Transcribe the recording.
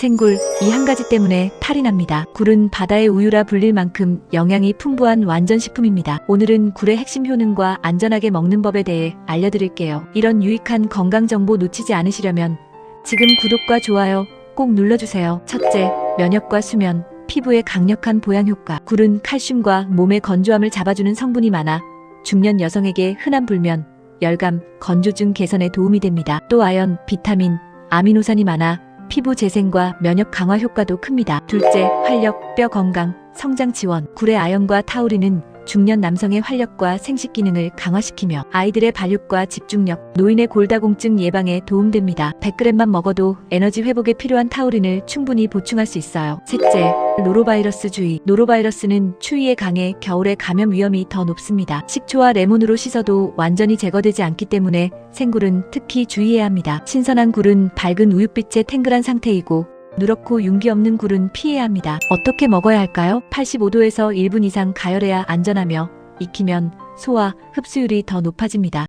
생굴 이 한 가지 때문에 탈이 납니다. 굴은 바다의 우유라 불릴 만큼 영양이 풍부한 완전 식품입니다. 오늘은 굴의 핵심 효능과 안전하게 먹는 법에 대해 알려드릴게요. 이런 유익한 건강 정보 놓치지 않으시려면 지금 구독과 좋아요 꼭 눌러주세요. 첫째, 면역과 수면, 피부의 강력한 보양 효과. 굴은 칼슘과 몸의 건조함을 잡아주는 성분이 많아 중년 여성에게 흔한 불면, 열감, 건조증 개선에 도움이 됩니다. 또 아연, 비타민, 아미노산이 많아 피부 재생과 면역 강화 효과도 큽니다. 둘째, 활력, 뼈 건강, 성장 지원. 굴의 아연과 타우린은 중년 남성의 활력과 생식 기능을 강화시키며 아이들의 발육과 집중력, 노인의 골다공증 예방에 도움됩니다. 100g만 먹어도 에너지 회복에 필요한 타우린을 충분히 보충할 수 있어요. 셋째, 노로바이러스 주의. 노로바이러스는 추위에 강해 겨울에 감염 위험이 더 높습니다. 식초와 레몬으로 씻어도 완전히 제거되지 않기 때문에 생굴은 특히 주의해야 합니다. 신선한 굴은 밝은 우윳빛의 탱글한 상태이고 누렇고 윤기 없는 굴은 피해야 합니다. 어떻게 먹어야 할까요? 85도에서 1분 이상 가열해야 안전하며 익히면 소화, 흡수율이 더 높아집니다.